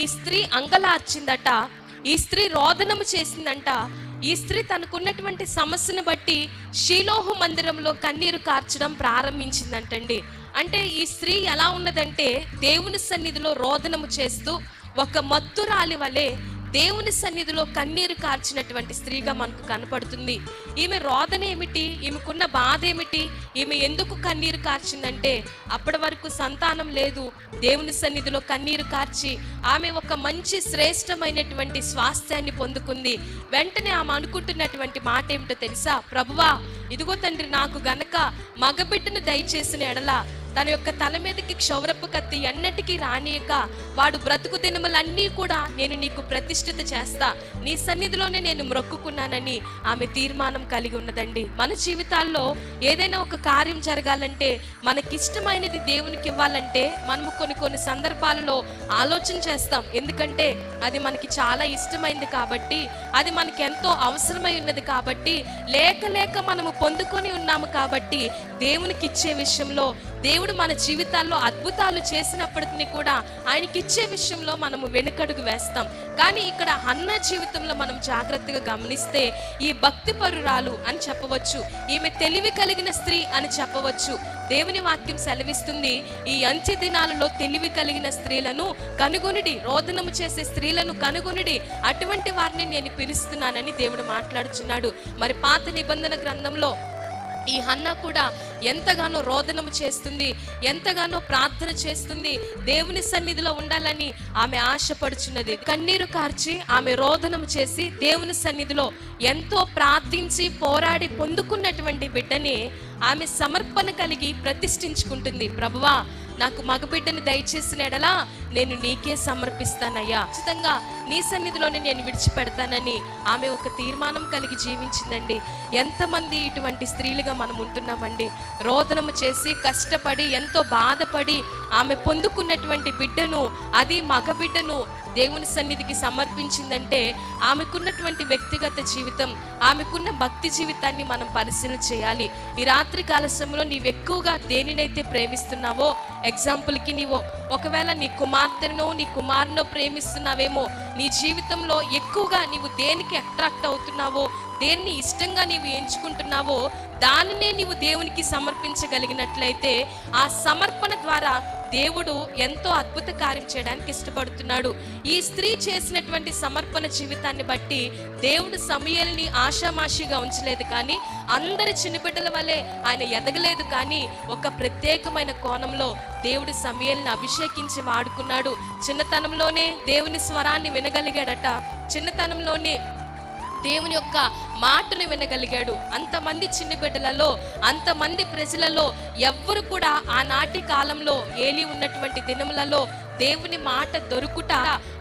ఈ స్త్రీ అంగలార్చిందట ఈ స్త్రీ రోదనము చేసిందంట. ఈ స్త్రీ తనకున్నటువంటి సమస్యను బట్టి షీలోహు మందిరంలో కన్నీరు కార్చడం ప్రారంభించిందంటండి. అంటే ఈ స్త్రీ ఎలా ఉన్నదంటే దేవుని సన్నిధిలో రోదనము చేస్తూ ఒక మత్తురాలి వలె దేవుని సన్నిధిలో కన్నీరు కార్చినటువంటి స్త్రీగా మనకు కనపడుతుంది. ఈమె రోదన ఏమిటి? ఈమెకున్న బాధ ఏమిటి? ఈమె ఎందుకు కన్నీరు కార్చిందంటే అప్పటి వరకు సంతానం లేదు. దేవుని సన్నిధిలో కన్నీరు కార్చి ఆమె ఒక మంచి శ్రేష్టమైనటువంటి స్వాస్థ్యాన్ని పొందుకుంది. వెంటనే ఆమె అనుకుంటున్నటువంటి మాట ఏమిటో తెలుసా? ప్రభువా ఇదిగో తండ్రి నాకు గనక మగబిడ్డను దయచేసిన ఎడల తన యొక్క తల మీదకి క్షౌరపు కత్తి ఎన్నటికీ రానియక వాడు బ్రతుకు దినములన్నీ కూడా నేను నీకు ప్రతిష్ఠిత చేస్తా. నీ సన్నిధిలోనే నేను మొక్కుకున్నానని ఆమె తీర్మానం కలిగి ఉన్నదండి. మన జీవితాల్లో ఏదైనా ఒక కార్యం జరగాలంటే మనకిష్టమైనది దేవునికి ఇవ్వాలంటే మనము కొన్ని కొన్ని సందర్భాలలో ఆలోచన చేస్తాం. ఎందుకంటే అది మనకి చాలా ఇష్టమైంది కాబట్టి అది మనకి ఎంతో అవసరమై ఉన్నది కాబట్టి లేక లేక మనము పొందుకొని ఉన్నాము కాబట్టి దేవునికి ఇచ్చే విషయంలో దేవుడు మన జీవితాల్లో అద్భుతాలు చేసినప్పటికీ కూడా ఆయనకి ఇచ్చే విషయంలో మనము వెనుకడుగు వేస్తాం. కానీ ఇక్కడ అన్న జీవితంలో మనం జాగ్రత్తగా గమనిస్తే ఈ భక్తి పరురాలు అని చెప్పవచ్చు ఈమె తెలివి కలిగిన స్త్రీ అని చెప్పవచ్చు. దేవుని వాక్యం సెలవిస్తుంది ఈ అంత్య దినాలలో తెలివి కలిగిన స్త్రీలను కనుగొనిడి రోదనము చేసే స్త్రీలను కనుగొనిడి. అటువంటి వారిని నేను పిలుస్తున్నానని దేవుడు మాట్లాడుచున్నాడు. మరి పాత నిబంధన గ్రంథంలో ఈ హన్న కూడా ఎంతగానో రోదనము చేస్తుంది ఎంతగానో ప్రార్థన చేస్తుంది దేవుని సన్నిధిలో ఉండాలని ఆమె ఆశపడుచున్నది. కన్నీరు కార్చి ఆమె రోదనము చేసి దేవుని సన్నిధిలో ఎంతో ప్రార్థించి పోరాడి పొందుకున్నటువంటి బిడ్డని ఆమె సమర్పణ కలిగి ప్రతిష్ఠించుకుంటుంది. ప్రభువా నాకు మగబిడ్డని దయచేసిన ఎడలా నేను నీకే సమర్పిస్తానయ్యా. ఖచ్చితంగా నీ సన్నిధిలోనే నేను విడిచిపెడతానని ఆమె ఒక తీర్మానం కలిగి జీవించిందండి. ఎంతమంది ఇటువంటి స్త్రీలుగా మనం ఉంటున్నామండి. రోదనము చేసి కష్టపడి ఎంతో బాధపడి ఆమె పొందుకున్నటువంటి బిడ్డను అది మగబిడ్డను దేవుని సన్నిధికి సమర్పించిందంటే ఆమెకున్నటువంటి వ్యక్తిగత జీవితం ఆమెకున్న భక్తి జీవితాన్ని మనం పరిశీలన చేయాలి. ఈ రాత్రి కాల సమయంలో నీవు ఎక్కువగా దేనినైతే ప్రేమిస్తున్నావో ఎగ్జాంపుల్కి నీవు ఒకవేళ నీ కుమార్తెనో నీ కుమారునో ప్రేమిస్తున్నావేమో నీ జీవితంలో ఎక్కువగా నీవు దేనికి అట్రాక్ట్ అవుతున్నావో దేన్ని ఇష్టంగా నీవు ఎంచుకుంటున్నావో దానినే నీవు దేవునికి సమర్పించగలిగినట్లయితే ఆ సమర్పణ ద్వారా దేవుడు ఎంతో అద్భుత కార్యం చేయడానికి ఇష్టపడుతున్నాడు. ఈ స్త్రీ చేసినటువంటి సమర్పణ జీవితాన్ని బట్టి దేవుడు సమయాల్ని ఆషామాషిగా ఉంచలేదు కానీ అందరి చిన్నబిడ్డల వల్లే ఆయన ఎదగలేదు కానీ ఒక ప్రత్యేకమైన కోణంలో దేవుడు సమయాల్ని అభిషేకించి వాడుకున్నాడు. చిన్నతనంలోనే దేవుని స్వరాన్ని వినగలిగాడట. చిన్నతనంలోనే దేవుని యొక్క మాటను వినగలిగాడు. అంతమంది చిన్న బిడ్డలలో అంతమంది ప్రజలలో ఎవ్వరు కూడా ఆనాటి కాలంలో ఏలి ఉన్నటువంటి దినములలో దేవుని మాట దొరుకుట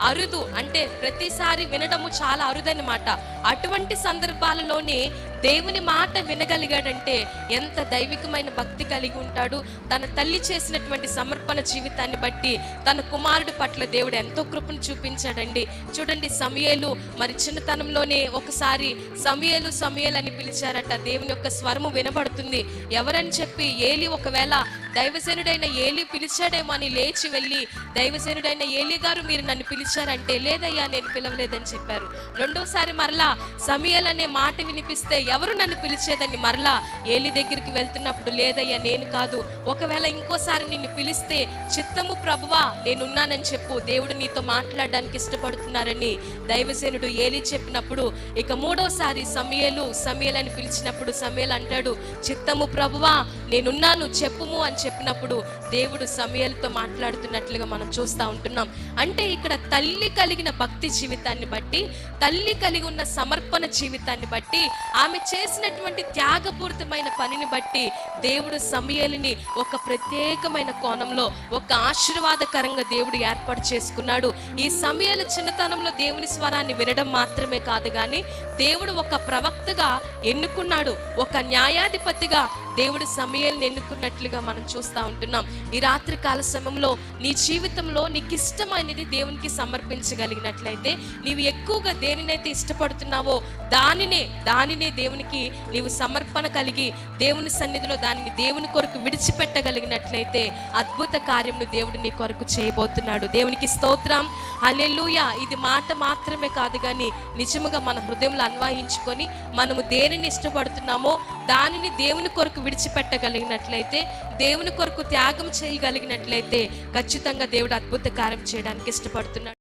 అరుదు. అంటే ప్రతిసారి వినడము చాలా అరుదనమాట అటువంటి సందర్భాలలోనే దేవుని మాట వినగలిగాడంటే ఎంత దైవికమైన భక్తి కలిగి ఉంటాడు. తన తల్లి చేసినటువంటి సమర్పణ జీవితాన్ని బట్టి తన కుమారుడి పట్ల దేవుడు ఎంతో కృపను చూపించాడండి. చూడండి సమయలు మరి చిన్నతనంలోనే ఒకసారి సమయలు సమయలు అని పిలిచారట. దేవుని యొక్క స్వరము వినబడుతుంది. ఎవరని చెప్పి ఏలి ఒకవేళ దైవజనుడైన ఏలి పిలిచాడేమో అని లేచి వెళ్ళి దైవసేనుడైన ఏలి గారు మీరు నన్ను పిలిచారంటే లేదయ్యా నేను పిలవలేదని చెప్పారు. రెండోసారి మరలా సమయల్ అనే మాట వినిపిస్తే ఎవరు నన్ను పిలిచేదని మరలా ఏలి దగ్గరికి వెళ్తున్నప్పుడు లేదయ్యా నేను కాదు. ఒకవేళ ఇంకోసారి నిన్ను పిలిస్తే చిత్తము ప్రభువా నేనున్నానని చెప్పు. దేవుడు నీతో మాట్లాడడానికి ఇష్టపడుతున్నారని దైవసేనుడు ఏలి చెప్పినప్పుడు ఇక మూడోసారి సమయలు సమయలని పిలిచినప్పుడు సమయలు అంటాడు చిత్తము ప్రభువా నేనున్నాను చెప్పుము అని చెప్పినప్పుడు దేవుడు సమయాలతో మాట్లాడుతున్నట్లుగా మనం చూస్తూ ఉంటున్నాం. అంటే ఇక్కడ తల్లి కలిగిన భక్తి జీవితాన్ని బట్టి తల్లి కలిగి ఉన్న సమర్పణ జీవితాన్ని బట్టి ఆమె చేసినటువంటి త్యాగపూరితమైన పనిని బట్టి దేవుడు సమయలిని ఒక ప్రత్యేకమైన కోణంలో ఒక ఆశీర్వాదకరంగా దేవుడు ఏర్పాటు చేసుకున్నాడు. ఈ సమయాల చిన్నతనంలో దేవుని స్వరాన్ని వినడం మాత్రమే కాదు కానీ దేవుడు ఒక ప్రవక్తగా ఎన్నుకున్నాడు ఒక న్యాయాధిపతిగా దేవుడు సమయాన్ని ఎన్నుకున్నట్లుగా మనం చూస్తూ ఉంటున్నాం. ఈ రాత్రి కాల సమయంలో నీ జీవితంలో నీకు ఇష్టమైనది దేవునికి సమర్పించగలిగినట్లయితే నీవు ఎక్కువగా దేనినైతే ఇష్టపడుతున్నావో దానినే దానినే దేవునికి నీవు సమర్పణ కలిగి దేవుని సన్నిధిలో దానిని దేవుని కొరకు విడిచిపెట్టగలిగినట్లయితే అద్భుత కార్యమును దేవుడు నీ కొరకు చేయబోతున్నాడు. దేవునికి స్తోత్రం. హల్లెలూయా. ఇది మాట మాత్రమే కాదు కానీ నిజముగా మన హృదయంలో అన్వయించుకొని మనము దేనిని ఇష్టపడుతున్నామో దానిని దేవుని కొరకు విడిచిపెట్టగలిగినట్లయితే దేవుని కొరకు త్యాగం చేయగలిగినట్లయితే ఖచ్చితంగా దేవుడు అద్భుత కార్యం చేయడానికి ఇష్టపడుతున్నాడు.